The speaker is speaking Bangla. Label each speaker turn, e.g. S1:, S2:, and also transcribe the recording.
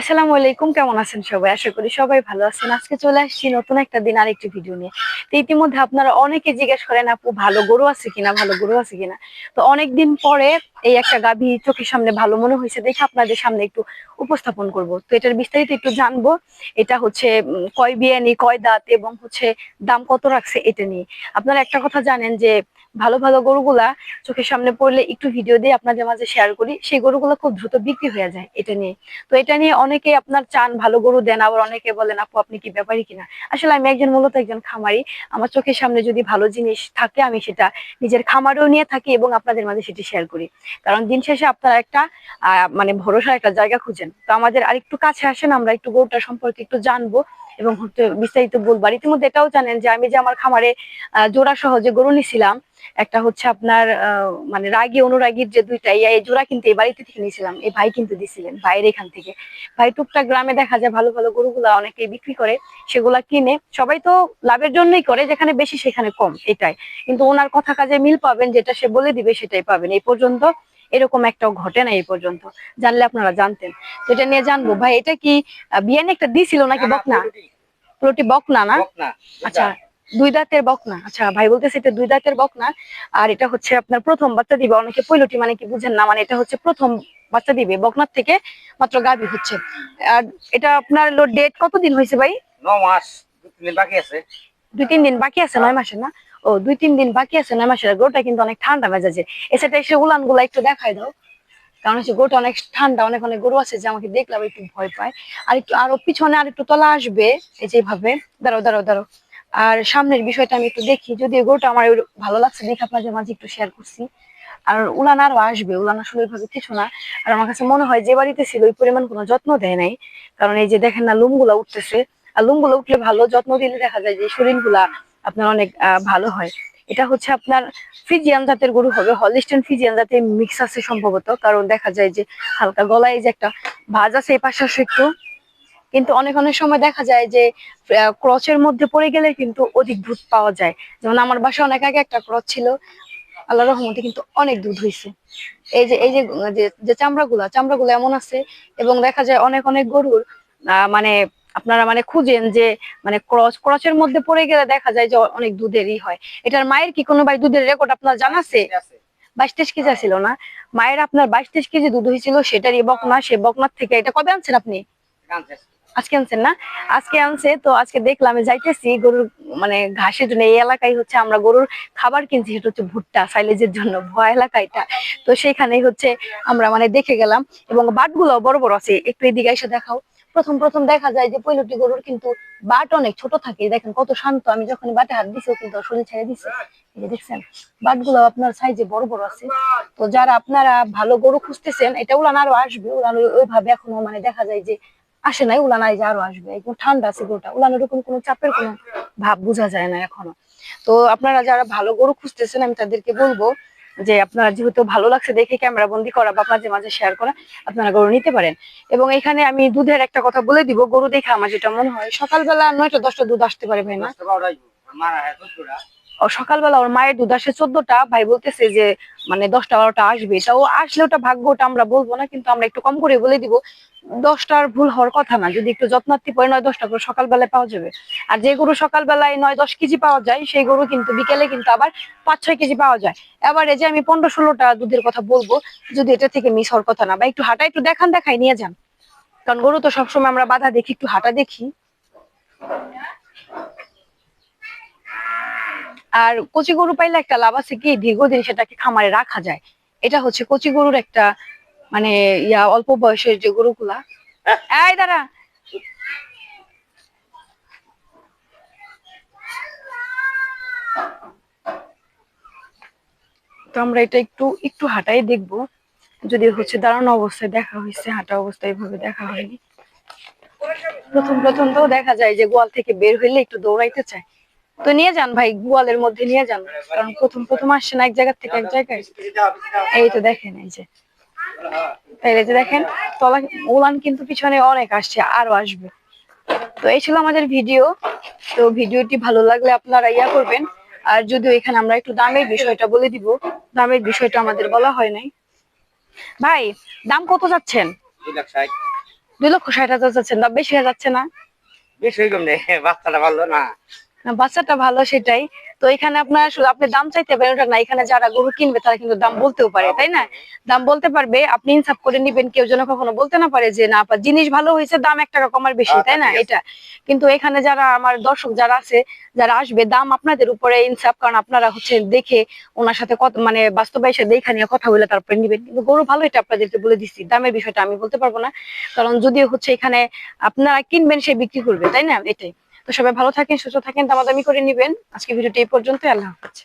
S1: আসসালামু আলাইকুম, কেমন আছেন সবাই? আশা করি সবাই ভালো আছেন। আজকে চলে আসছি নতুন একটা দিন আর একটি ভিডিও নিয়ে। তো ইতিমধ্যে আপনারা অনেকে জিজ্ঞেস করেন, আপু, ভালো গরু আছে কিনা? ভালো গরু আছে কিনা? তো অনেকদিন পরে এই একটা গাভী চোখের সামনে ভালো মনে হয়েছে দেখে আপনাদের সামনে একটু উপস্থাপন করব। তো এটার বিস্তারিত একটু জানব। এটা হচ্ছে কয় বিয়ানি, কয় দাঁত এবং হচ্ছে দাম কত রাখছে এটা নিয়ে। আপনারা একটা কথা জানেন যে ভালো ভালো গরুগুলা চোখের সামনে পড়লে একটু ভিডিও দিয়ে আপনাদের মাঝে শেয়ার করি। সেই গরুগুলো খুব দ্রুত বিক্রি হয়ে যায় এটা নিয়ে। তো এটা নিয়ে অনেকে আপনার চান ভালো গরু দেন, আবার অনেকে বলেন, আপু, আপনি কি ব্যাপারই কিনা? আসলে আমি একজন মূলত একজন খামারি। আমার চোখের সামনে যদি ভালো জিনিস থাকে, আমি সেটা নিজের খামারেও নিয়ে থাকি এবং আপনাদের মাঝে সেটি শেয়ার করি। কারণ দিন শেষে আপনারা একটা মানে ভরসার একটা জায়গা খুঁজেন। তো আমাদের আর একটু কাছে আসেন, আমরা একটু গরুটা সম্পর্কে একটু জানব এবং বিস্তারিত বলব। আর ইতিমধ্যে এটাও জানেন যে আমি যে আমার খামারে জোড়া সহজে গরু নিছিলাম একটা হচ্ছে আপনার মানে রাগী অনুরাগীর যে দুইটা ইয়া এই জোড়া কিন্তু এই বাড়িতে থেকে নিয়েছিলাম এই ভাই কিন্তু দিছিলেন ভাইয়ের এখান থেকে। ভাই টুকটাক গ্রামে দেখা যায় ভালো ভালো গরুগুলা অনেকেই বিক্রি করে সেগুলা কিনে সবাই তো লাভের জন্যই করে যেখানে বেশি সেখানে কম এটাই। কিন্তু ওনার কথা কাজে মিল পাবেন যেটা সে বলে দিবে সেটাই পাবেন। এই পর্যন্ত এরকম একটাও ঘটে না এই পর্যন্ত। জানলে আপনারা জানতেন। তো এটা নিয়ে জানব। ভাই এটা কি বিয়ানে একটা দিছিল নাকি বকনা? পুরোটি। বকনা না? আচ্ছা দুই দাঁতের বকনা আচ্ছা ভাই বলতেছে এটা দুই দাঁতের বকনা আর এটা হচ্ছে আপনার প্রথম বাচ্চা দিবে। অনেকে পৈলটি মানে কি বুঝেন না মানে এটা হচ্ছে প্রথম বাচ্চা দিবে। বকনার থেকে মাত্র গাভী হচ্ছে। আর এটা আপনার ডেট কতদিন হয়েছে ভাই?
S2: মাস বাকি আছে।
S1: দুই তিন দিন বাকি আছে নয় মাসের না? ও দুই তিন দিন বাকি আছে নয় মাসের। গরুটা কিন্তু অনেক ঠান্ডা মেজাজে এছাড়া এসে উলানগুলা একটু দেখাই দাও। কারণ হচ্ছে গরুটা অনেক ঠান্ডা অনেক অনেক গরু আছে যে আমাকে দেখলাম একটু ভয় পায়। আর একটু আরও পিছনে আর একটু তলা আসবে এই যেভাবে দাঁড়াও দাঁড়াও দাঁড়াও। আর সামনের বিষয়টা আমি একটু দেখি যদি গরুটা আমার ভালো লাগছে দেখে আপনাদের মাঝে একটু শেয়ার করছি। আর উলান আরও আসবে, উলান আসলে ওইভাবে কিছু না। আর আমার কাছে মনে হয় যে বাড়িতে ছিল ওই পরিমাণ কোনো যত্ন দেয় নাই। কারণ এই যে দেখেন না, লুমগুলা উঠতেছে। আর লুমগুলো উঠলে ভালো যত্ন দিলে দেখা যায় যে শরীরগুলা আপনার অনেক ভালো হয়। এটা হচ্ছে আপনার ফিজিয়ান জাতের গরু হবে হলিস্টেন ফিজিয়ান জাতের মিক্স আছে সম্ভবত। কারণ দেখা যায় যে হালকা গলায় যে একটা ভাজ আছে, এই পাশে একটু। কিন্তু অনেক অনেক সময় দেখা যায় যে ক্রচের মধ্যে পড়ে গেলে কিন্তু অধিক দুধ পাওয়া যায়। যেমন আমার বাসায় অনেক আগে একটা ক্রচ ছিল, আল্লাহ রহমতে কিন্তু অনেক দুধ হয়েছে এই যে এই যে, যে- চামড়াগুলা, চামড়াগুলো এমন আছে এবং দেখা যায় অনেক অনেক গরুর মানে আপনারা মানে খুঁজেন যে মানে ক্রচ, ক্রচের মধ্যে পড়ে গেলে দেখা যায় যে অনেক দুধেরই হয়। এটার মায়ের কি কোনো ভাই দুধের রেকর্ড আপনার জানা আছে?
S2: আছে
S1: বাইশ তেইশ কেজি ছিল না? মায়ের আপনার বাইশ তেইশ কেজি দুধ হয়েছিল সেটারই বকনা, সে বকনার থেকে এটা কবে আনছেন আপনি। আজকে আনছেন না? আজকে আনছে, তো আজকে দেখলাম যাইতেছি গরুর মানে ঘাসের জন্য, এই এলাকায় হচ্ছে আমরা গরুর খাবার কিনছি, সেটা হচ্ছে ভুট্টা, সাইলেজের জন্য, ভয় এলাকা এটা তো সেখানেই হচ্ছে আমরা মানে দেখে গেলাম এবং বাটগুলো বড় বড় আছে, একটু এদিকে এসে দেখাও। প্রথম প্রথম দেখা যায় যে পৈলটি গরুর কিন্তু বাট অনেক ছোট থাকে, দেখেন কত শান্ত। আমি যখন বাটে হাত দিছি কিন্তু শরীর ছেড়ে দিছে। দেখছেন, বাটগুলো আপনার সাইজে বড় বড় আছে। তো যারা আপনারা ভালো গরু খুঁজতেছেন, এটা উলান আরও আসবে, উলান ওইভাবে এখনও মানে দেখা যায় যে আসে নাই উলান যে আরও আসবে। একদম ঠান্ডা আছে গরুটা উলান এরকম কোনো চাপের কোনো ভাব বোঝা যায় না এখনও। তো আপনারা যারা ভালো গরু খুঁজতেছেন, আমি তাদেরকে বলব যে আপনারা যেহেতু ভালো লাগছে দেখে ক্যামেরা বন্দি করা বা মাঝে মাঝে শেয়ার করা, আপনারা গরু নিতে পারেন। এবং এখানে আমি দুধের একটা কথা বলে দিব, গরু দেখে আমার যেটা মনে হয়, সকালবেলা নয়টা, দশটা দুধ আসতে পারে ভাই না সকালবেলা ওর মায়ের দুধ আসে চোদ্দটা, ভাই বলতেছে যে মানে দশটা, বারোটা আসবে। তা ও আসলে ওটা ভাগ্য ওটা আমরা বলব না, কিন্তু আমরা একটু কম করে বলে দিব। দশটার ভুল হওয়ার কথা না, যদি একটু যত্নার্থী পরে নয় দশটা করে সকালবেলায় পাওয়া যাবে। আর যে গরু সকালবেলায় নয়, দশ কেজি পাওয়া যায়, সেই গরু কিন্তু বিকেলে কিন্তু আবার পাঁচ, ছয় কেজি পাওয়া যায়। এবার এই যে আমি পনেরো, ষোলোটা দুধের কথা বলব, যদি এটা থেকে মিস হওয়ার কথা না বা একটু হাঁটা, একটু দেখান, দেখাই, নিয়ে যান। কারণ গরু তো সবসময় আমরা বাধা দেখি, একটু হাঁটা দেখি। আর কচি গরু পাইলে একটা লাভ আছে কি? দীর্ঘদিন সেটাকে খামারে রাখা যায়। এটা হচ্ছে কচি গরুর একটা মানে ইয়া, অল্প বয়সের যে গরুগুলা। এই দাঁড়া। তো আমরা এটা একটু একটু হাঁটাই দেখব। যদি হচ্ছে দাঁড়ানো অবস্থায় দেখা হয়েছে, হাঁটা অবস্থায় এভাবে দেখা হয়নি। প্রথম প্রথম তো দেখা যায় যে গোয়াল থেকে বের হইলে একটু দৌড়াইতে চায়। তো নিয়ে যান ভাই গোয়ালের মধ্যে নিয়ে যান। কারণ প্রথম প্রথম আসছে না এক জায়গা থেকে এক জায়গায়। এই তো দেখেন এই যে। যে দেখেন তলা উলান কিন্তু পিছনে অনেক আসছে আরও আসবে। তো এই ছিল আমাদের ভিডিও। তো ভিডিওটি ভালো লাগলে আপনারা ইয়া করবেন। আর যদিও এখানে আমরা একটু দামের বিষয়টা বলে দিব দামের বিষয়টা আমাদের বলা হয় নাই। ভাই দাম কত যাচ্ছেন?
S2: দুই
S1: লক্ষ ষাট হাজার যাচ্ছেন দাম বেশি হয়ে যাচ্ছে না?
S2: বেশি বাচ্চাটা ভালো না,
S1: বাচ্চাটা ভালো সেটাই। তো এখানে আপনার শুধু আপনি দাম চাইতে পারেন ওটা না এখানে যারা গরু কিনবে তারা কিন্তু দাম বলতেও পারে তাই না? দাম বলতে পারবে আপনি ইনসাফ করে নিবেন কেউ যেন কখনো বলতে না পারে যে না আপা জিনিস ভালো হয়েছে দাম এক টাকা কমার বেশি
S2: আচ্ছা,
S1: তাই না?
S2: আছে।
S1: এটা। কিন্তু এখানে যারা আমার দর্শক যারা আছে যারা আসবে দাম আপনাদের উপরে ইনসাফ কারণ আপনারা হচ্ছে দেখে ওনার সাথে কত মানে বাস্তবে এসে দেখা নিয়ে কথা বলে তারপরে নিবেন। কিন্তু গরু ভালো এটা আপনাদেরকে বলে দিচ্ছি দামের বিষয়টা আমি বলতে পারব না। কারণ যদিও হচ্ছে এখানে আপনারা কিনবেন সে বিক্রি করবে তাই না? এটাই। তো সবাই ভালো থাকেন, সুস্থ থাকেন তো দামাদামি করে নিবেন। আজকে ভিডিওটি এই পর্যন্ত আল্লাহ হাফেজ।